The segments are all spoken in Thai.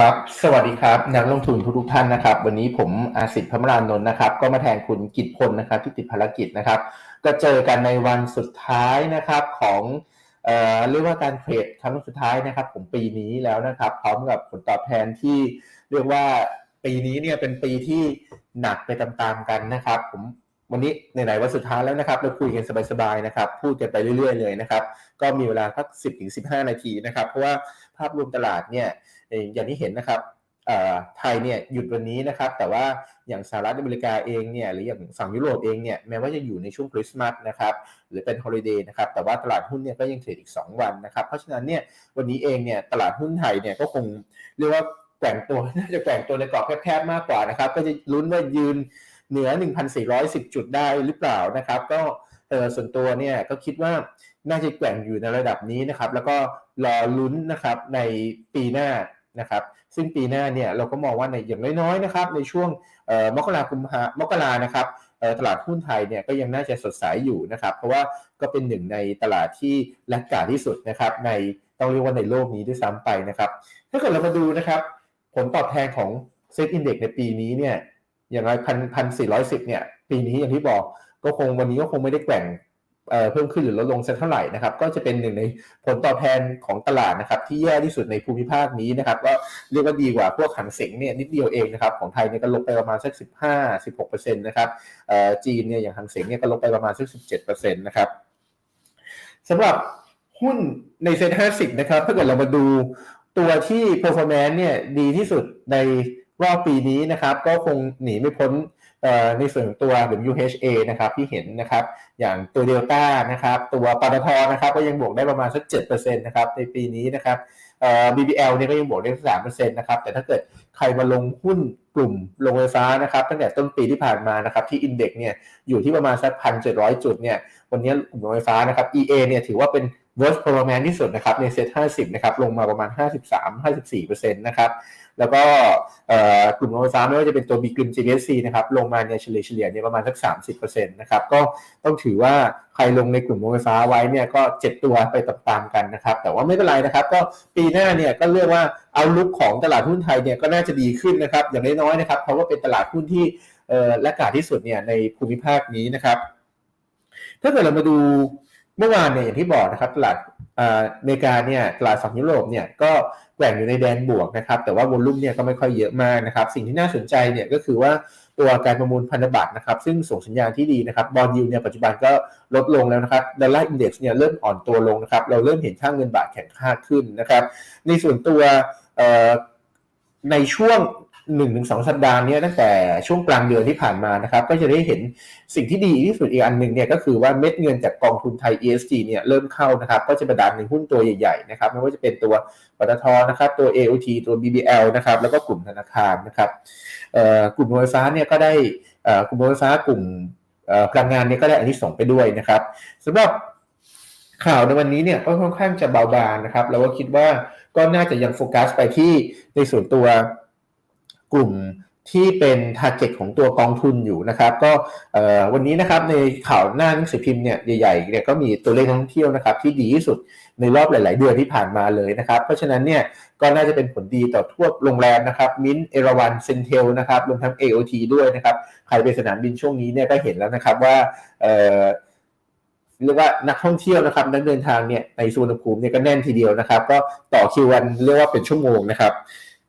ครับ สวัสดีครับ นักลงทุนทุกท่านนะครับ วันนี้ผมอาสิทธิ์พมรานนท์นะครับ ก็มาแทนคุณกิตพลนะครับที่ติดภารกิจนะครับ ก็เจอกันในวันสุดท้ายนะครับของเอ่อเรียกว่าการเทรดครั้งสุดท้ายนะครับของปีนี้แล้วนะครับ พร้อมกับผลตอบแทนที่เรียกว่าปีนี้เนี่ยเป็นปีที่หนักไปตามๆกันนะครับ ผมวันนี้ไหนๆวันสุดท้ายแล้วนะครับเราคุยกันสบายๆนะครับ พูดกันไปเรื่อย ๆ เลยนะครับ ก็มีเวลาสักสิบถึงสิบห้านาทีนะครับ เพราะว่าภาพรวมตลาดเนี่ย อย่างที่เห็นนะครับไทยเนี่ยหยุดวันนี้นะครับ แต่ว่าอย่างสหรัฐอเมริกาเองเนี่ยหรืออย่างฝั่งยุโรปเองเนี่ยแม้ว่าจะอยู่ในช่วงคริสต์มาสนะครับหรือเป็นฮอลิเดย์นะครับแต่ว่าตลาดหุ้นเนี่ยก็ยังเทรดอีก 2 วันนะครับ เพราะฉะนั้นเนี่ยวันนี้เองเนี่ยตลาดหุ้นไทยเนี่ยก็คงเรียกว่าแกว่งตัวน่าจะแกว่งตัวในกรอบแคบๆมากกว่านะครับ ก็จะลุ้นว่ายืนเหนือ 1,410 จุดได้หรือเปล่านะครับ ก็เออส่วนตัวเนี่ยก็คิดว่าน่าจะแกว่งอยู่ในระดับนี้นะครับ แล้วก็รอลุ้นนะครับในปีหน้า นะครับซึ่งปีหน้าเนี่ยเราก็มองว่าในอย่างน้อยๆนะครับในช่วงมกราคมมกรานะครับตลาดหุ้นไทยเนี่ยก็ยังน่าจะสดใสอยู่นะครับ เพราะว่าก็เป็นหนึ่งในตลาดที่แลกกาที่สุดนะครับในต้องเรียกว่าในโลกนี้ด้วยซ้ำไปนะครับ ถ้าเกิดเรามาดูนะครับ ผลตอบแทนของเซ็ตอินเด็กในปีนี้เนี่ยอย่างไรพันพันสี่ร้อยสิบเนี่ยปีนี้อย่างที่บอกก็คงวันนี้ก็คงไม่ได้แกว่ง เอ่อเพิ่มขึ้นหรือลดลงสักเท่าไหร่นะครับก็จะเป็นหนึ่งในผลตอบแทนของตลาดนะครับที่แย่ที่สุดในภูมิภาคนี้นะครับก็เรียกว่าดีกว่าพวกหังเสงเนี่ยนิดเดียวเองนะครับของไทยเนี่ยก็ลบไปประมาณสักสิบห้าสิบหกเปอร์เซ็นต์นะครับเอ่อจีนเนี่ยอย่างหางเสงเนี่ยก็ลบไปประมาณสักสิบเจ็ดเปอร์เซ็นต์นะครับสำหรับหุ้นในเซ็ตห้าสิบนะครับถ้าเกิดเรามาดูตัวที่ performance เนี่ยดีที่สุดในรอบปีนี้นะครับก็คงหนีไม่พ้น ในส่วนของตัว WHA นะครับที่เห็นนะครับอย่างตัวเดลต้านะครับตัวปตทนะครับก็ยังบวกได้ประมาณสัก7%นะครับในปีนี้นะครับเอ่อ BBL เนี่ยก็ยังบวกได้สามเปอร์เซ็นต์นะครับแต่ถ้าเกิดใครมาลงหุ้นกลุ่มโรงไฟฟ้านะครับตั้งแต่ต้นปีที่ผ่านมานะครับที่อินเด็กซ์เนี่ยอยู่ที่ประมาณสักพันเจ็ดร้อยจุดเนี่ยวันนี้กลุ่มโรงไฟฟ้านะครับ EA เนี่ยถือว่าเป็น worst performance ที่สุดนะครับในเซ็ต50 นะครับ ลงมาประมาณ 53-54%นะครับ แล้วก็กลุ่มโรงไฟฟ้าไม่ว่าจะเป็นตัว B กลุ่ม GSC นะครับ ลงมาเนี่ยเฉลี่ยเฉลี่ยเนี่ยประมาณสัก 30%นะครับ ก็ต้องถือว่าใครลงในกลุ่มโรงไฟฟ้าไว้เนี่ยก็เจ็บตัวไปตามๆกันนะครับ แต่ว่าไม่เป็นไรนะครับ ก็ปีหน้าเนี่ยก็เรียกว่าเอาลุกของตลาดหุ้นไทยเนี่ยก็น่าจะดีขึ้นนะครับ อย่างน้อยๆนะครับ เพราะว่าเป็นตลาดหุ้นที่เอ่อและกาที่สุดเนี่ยในภูมิภาคนี้นะครับ ถ้าเกิดเรามาดู เมื่อวานเนี่ยอย่างที่บอกนะครับตลาดอเมริกาเนี่ยตลาดฝั่งยุโรปเนี่ยก็แกว่งอยู่ในแดนบวกนะครับแต่ว่าวอลลุ่มเนี่ยก็ไม่ค่อยเยอะมากนะครับสิ่งที่น่าสนใจเนี่ยก็คือว่าตัวการประมูลพันธบัตรนะครับซึ่งส่งสัญญาณที่ดีนะครับบอลยูเนี่ยปัจจุบันก็ลดลงแล้วนะครับดอลลาร์อินเด็กซ์เนี่ยเริ่มอ่อนตัวลงนะครับเราเริ่มเห็นค่างเงินบาทแข็งค่าขึ้นนะครับในส่วนตัวในช่วง 1นถึงสองสัปดาห์นี้ตั้งแต่ช่วงกลางเดือนที่ผ่านมานะครับ ก็จะได้เห็นสิ่งที่ดีที่สุดอีกอันหนึ่งเนี่ยก็คือว่าเม็ดเงินจากกองทุนไทย ESG เนี่ยเริ่มเข้านะครับ ก็จะประดันในหุ้นตัวใหญ่ๆนะครับไม่ว่าจะเป็นตัวปตทนะครับ ตัว AOT ตัว BBL นะครับแล้วก็กลุ่มธนาคารนะครับกลุ่มโรงไฟฟ้าเนี่ยก็ได้กลุ่มโรงไฟฟ้ากลุ่มพลังงานเนี่ยก็ได้อันที่ส่งไปด้วยนะครับสำหรับข่าวในวันนี้เนี่ยก็ค่อนข้างจะเบาบางนะครับเราก็คิดว่าก็น่าจะยังโฟกัสไปที่ในส่วนตัว กลุ่มที่เป็น t a r g e t ของตัวกองทุนอยู่นะครับ ก็วันนี้นะครับในข่าวหน้าหนังสือพิมพ์เนี่ยใหญ่ๆเนี่ยก็มีตัวเลขนักท่องเที่ยวนะครับที่ดีที่สุดในรอบหลาย ๆ เดือนที่ผ่านมาเลยนะครับ เพราะฉะนั้นเนี่ยก็น่าจะเป็นผลดีต่อทั่วโรงแรมนะครับมินเอราวันเซนเทลนะครับรวมทั้ง AOT ด้วยนะครับใครไปสนามบินช่วงนี้เนี่ยก็เห็นแล้วนะครับว่าเอ่อเรียกว่านักท่องเที่ยวนะครับนักเดินทางเนี่ยในสุวรรณภูมิเนี่ยก็แน่นทีเดียวนะครับ ก็ต่อคิวกันเรียกว่าเป็นชั่วโมงนะครับ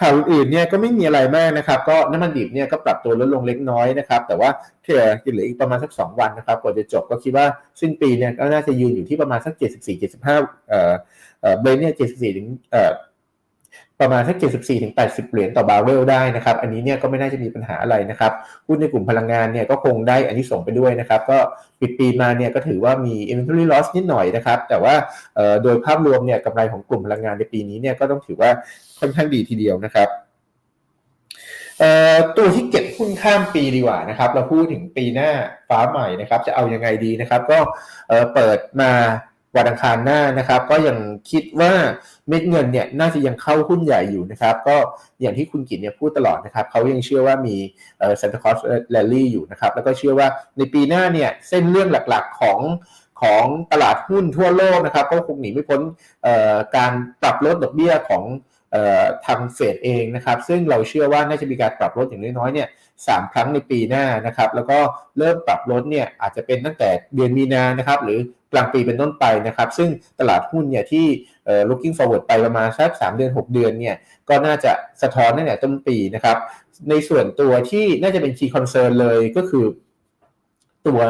ข่าวอื่นเนี่ยก็ไม่มีอะไรมากนะครับ ก็น้ำมันดิบเนี่ยก็ปรับตัวลดลงเล็กน้อยนะครับ แต่ว่าที่เหลืออีกประมาณสัก 2 วันนะครับกว่าจะจบก็คิดว่าสิ้นปีเนี่ยก็น่าจะยืนอยู่ที่ประมาณสัก 74 75เอ่อเอ่อเบรนเนี่ย74ถึงเอ่อ ประมาณสัก74ถึง80 เหรียญต่อบาร์เรลได้นะครับ อันนี้เนี่ยก็ไม่น่าจะมีปัญหาอะไรนะครับหุ้นในกลุ่มพลังงานเนี่ยก็คงได้อันนี้ส่งไปด้วยนะครับ ก็ปิดปีมาเนี่ยก็ถือว่ามี inventory loss นิดหน่อยนะครับ แต่ว่าโดยภาพรวมเนี่ยกำไรของกลุ่มพลังงานในปีนี้เนี่ยก็ต้องถือว่าค่อนข้างดีทีเดียวนะครับตัวที่เก็บหุ้นข้ามปีดีกว่านะครับ เราพูดถึงปีหน้าฟ้าใหม่นะครับ จะเอายังไงดีนะครับ ก็เปิดมา วันอังคารหน้านะครับ ก็ยังคิดว่าเม็ดเงินเนี่ยน่าจะยังเข้าหุ้นใหญ่อยู่นะครับ ก็อย่างที่คุณกิตเนี่ยพูดตลอดนะครับเขายังเชื่อว่ามีเอ่อ Santa Claus Rally อยู่นะครับ แล้วก็เชื่อว่าในปีหน้าเนี่ยเส้นเรื่องหลักๆของของตลาดหุ้นทั่วโลกนะครับ ก็คงหนีไม่พ้นการปรับลดดอกเบี้ยของ ทางเฟดเองนะครับ ซึ่งเราเชื่อว่าน่าจะมีการปรับลดอย่างน้อยๆเนี่ยสามครั้งในปีหน้านะครับ แล้วก็เริ่มปรับลดเนี่ยอาจจะเป็นตั้งแต่เดือนมีนานะครับ หรือกลางปีเป็นต้นไปนะครับ ซึ่งตลาดหุ้นเนี่ยที่ looking forward ไปประมาณสักสามเดือนหกเดือนเนี่ยก็น่าจะสะท้อนตั้งแต่ต้นปีนะครับ ในส่วนตัวที่น่าจะเป็น key concern เลยก็คือตัว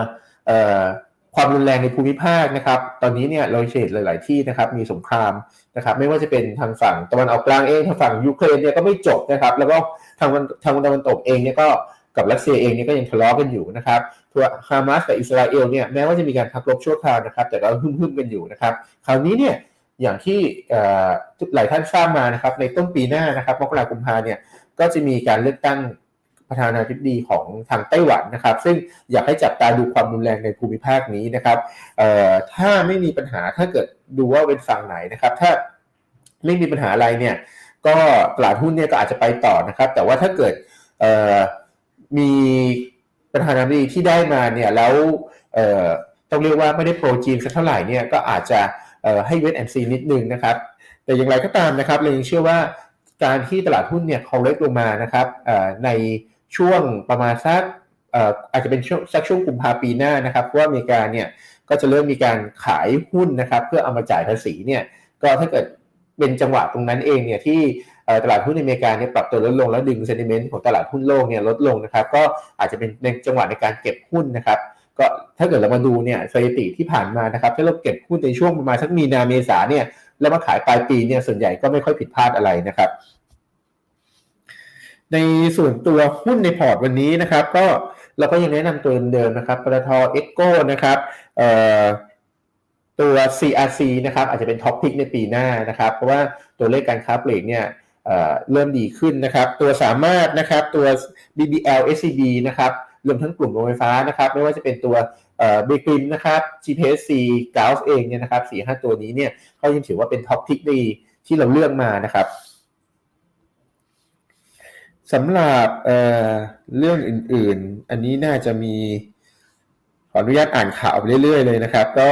ความรุนแรงในภูมิภาคนะครับ ตอนนี้เนี่ยเราเห็นหลาย ๆ ที่นะครับมีสงครามนะครับ ไม่ว่าจะเป็นทางฝั่งตะวันออกกลางเองทางฝั่งยูเครนเนี่ยก็ไม่จบนะครับ แล้วก็ทางวันทางตะวันตกเองเนี่ยก็กับรัสเซียเองเนี่ยก็ยังทะเลาะกันอยู่นะครับตัวฮามาสกับอิสราเอลเนี่ยแม้ว่าจะมีการพักรบชั่วคราวนะครับ แต่ก็หึ่มๆกันอยู่นะครับ คราวนี้เนี่ยอย่างที่หลายท่านทราบมานะครับในต้นปีหน้านะครับมกราคมกุมภาเนี่ยก็จะมีการเลือกตั้ง ประธานาธิบดีของทางไต้หวันนะครับ ซึ่งอยากให้จับตาดูความรุนแรงในภูมิภาคนี้นะครับถ้าไม่มีปัญหาถ้าเกิดดูว่าเป็นฝั่งไหนนะครับ ถ้าไม่มีปัญหาอะไรเนี่ย ก็ตลาดหุ้นเนี่ยก็อาจจะไปต่อนะครับ แต่ว่าถ้าเกิดมีประธานาธิบดีที่ได้มาเนี่ยแล้วต้องเรียกว่าไม่ได้โปรจีนสักเท่าไหร่เนี่ยก็อาจจะให้เวทแอนซีนิดนึงนะครับ แต่อย่างไรก็ตามนะครับเรายังเชื่อว่าการที่ตลาดหุ้นเนี่ยคอลเลกลงมานะครับใน ช่วงประมาณสักอาจจะเป็นช่วงสักช่วงกุมภาปีหน้านะครับเพราะว่าอเมริกาเนี่ยก็จะเริ่มมีการขายหุ้นนะครับเพื่อเอามาจ่ายภาษีเนี่ยก็ถ้าเกิดเป็นจังหวะตรงนั้นเองเนี่ยที่ตลาดหุ้นในอเมริกาเนี่ยปรับตัวลดลงแล้วดึงเซนิเมนต์ของตลาดหุ้นโลกเนี่ยลดลงนะครับก็อาจจะเป็นในจังหวะในการเก็บหุ้นนะครับก็ถ้าเกิดเรามาดูเนี่ยสถิติที่ผ่านมานะครับถ้าเราเก็บหุ้นในช่วงประมาณสักมีนาเมษาเนี่ยแล้วมาขายปลายปีเนี่ยส่วนใหญ่ก็ไม่ค่อยผิดพลาดอะไรนะครับ ในส่วนตัวหุ้นในพอร์ตวันนี้นะครับ ก็เราก็ยังแนะนำตัวเดิมนะครับปตทเอ็กโก้นะครับเอ่อตัว CRC นะครับอาจจะเป็นท็อปพิกในปีหน้านะครับ เพราะว่าตัวเลขการค้าปลีกเนี่ยเเริ่มดีขึ้นนะครับ ตัวสามารถนะครับตัว BBL SCB นะครับรวมทั้งกลุ่มโรงไฟฟ้านะครับ ไม่ว่าจะเป็นตัวเบกริมนะครับ GPSC g a u s เองเนี่ยนะครับสี่ห้าตัวนี้เนี่ยก็ยังถือว่าเป็นท็อปพิกดีที่เราเลือกมานะครับ สำหรับเเรื่องอื่นๆ อันนี้น่าจะมีขออนุญาตอ่านข่าวไปเรื่อยๆเลยนะครับ ก็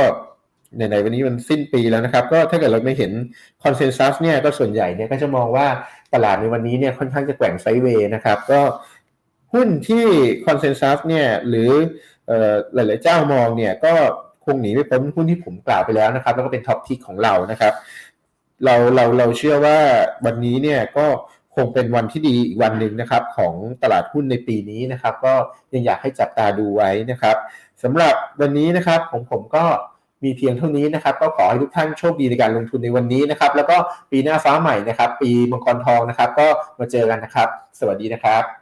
ในในวันนี้มันสิ้นปีแล้วนะครับ ก็ถ้าเกิดเราไม่เห็นคอนเซนแซสเนี่ยก็ส่วนใหญ่เนี่ยก็จะมองว่าตลาดในวันนี้เนี่ยค่อนข้างจะแกว่งไซด์เวย์นะครับ ก็หุ้นที่คอนเซนแซสเนี่ยหรืออหลายๆเจ้ามองเนี่ยก็คงหนีไม่พ้นหุ้นที่ผมกล่าวไปแล้วนะครับ แล้วก็เป็นท็อปทิกของเรานะครับ เราเราเราเชื่อว่าวันนี้เนี่ยก็ งเป็นวันที่ดีอีกวันหนึ่งนะครับของตลาดหุ้นในปีนี้นะครับ ก็ยังอยากให้จับตาดูไว้นะครับสำหรับวันนี้นะครับของผมก็มีเพียงเท่านี้นะครับ ก็ขอให้ทุกท่านโชคดีในการลงทุนในวันนี้นะครับ แล้วก็ปีหน้าฟ้าใหม่นะครับ ปีมังกรทองนะครับ ก็มาเจอกันนะครับ สวัสดีนะครับ